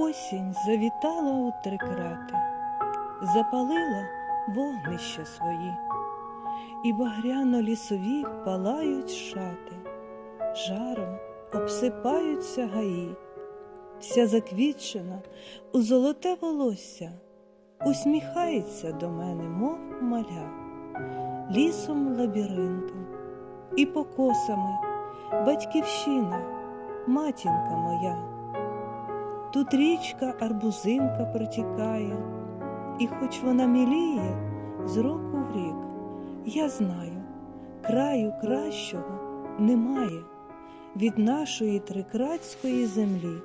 Осінь завітала у три крати, запалила вогнища свої, і багряно лісові палають шати, жаром обсипаються гаї, вся заквітчена у золоте волосся, усміхається до мене, мов маля, лісом лабіринтом і покосами батьківщина, матінка моя. Тут річка арбузинка протікає, і хоч вона міліє з року в рік, я знаю, краю кращого немає від нашої трикратської землі.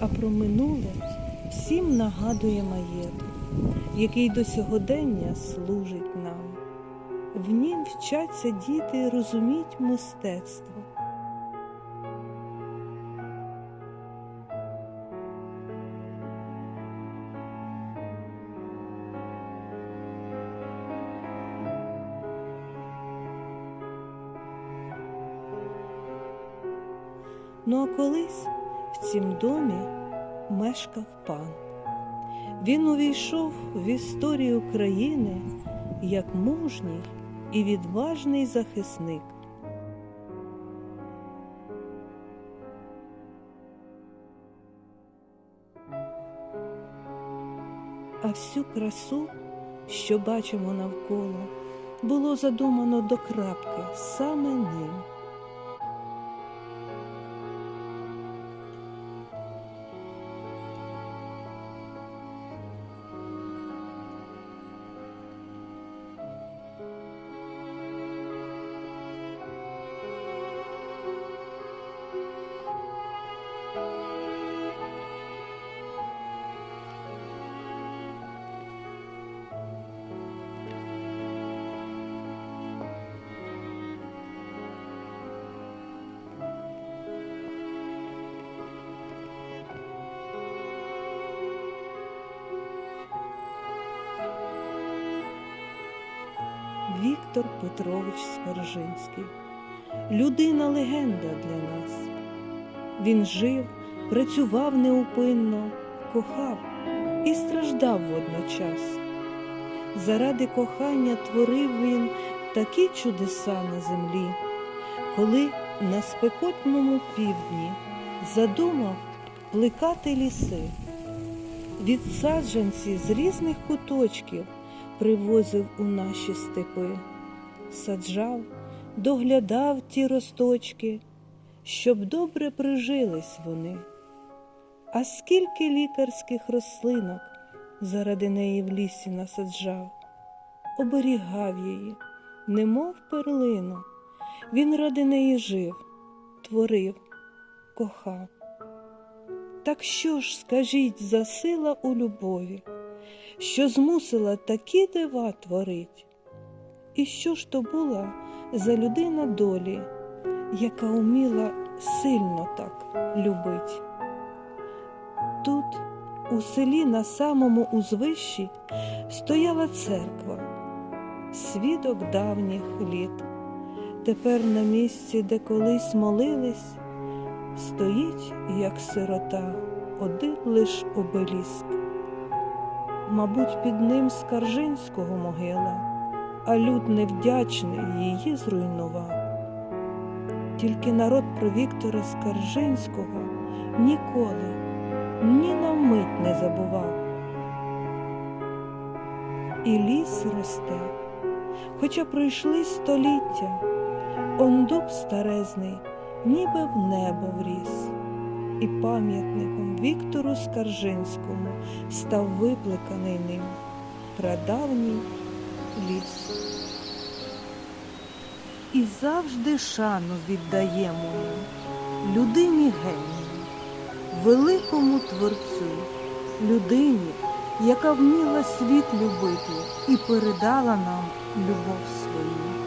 А про минуле всім нагадує маєток, який до сьогодення служить нам. В нім вчаться діти розуміть мистецтво. Ну а колись в цім домі мешкав пан. Він увійшов в історію країни як мужній і відважний захисник. А всю красу, що бачимо навколо, було задумано до крапки саме ним. Віктор Петрович Скаржинський. Людина легенда для нас. Він жив, працював неупинно, кохав і страждав водночас. Заради кохання творив він такі чудеса на землі, коли на спекотному півдні задумав плекати ліси. Від саджанці з різних куточків привозив у наші степи, саджав, доглядав ті росточки, щоб добре прижились вони. А скільки лікарських рослинок заради неї в лісі насаджав, оберігав її, немов перлину. Він ради неї жив, творив, кохав. Так що ж, скажіть, за сила у любові, що змусила такі дива творить? І що ж то була за людина долі, яка уміла сильно так любить? Тут, у селі на самому узвищі, стояла церква, свідок давніх літ. Тепер на місці, де колись молились, стоїть, як сирота, один лиш обеліск. Мабуть, під ним Скаржинського могила, а люд невдячний її зруйнував. Тільки народ про Віктора Скаржинського ніколи, ні на мить не забував. І ліс росте, хоча пройшли століття, он дуб старезний, ніби в небо вріс, і пам'ятником Віктору Скаржинському став виплеканий ним прадавній ліс. І завжди шану віддаємо людині генію, великому творцю, людині, яка вміла світ любити і передала нам любов свою.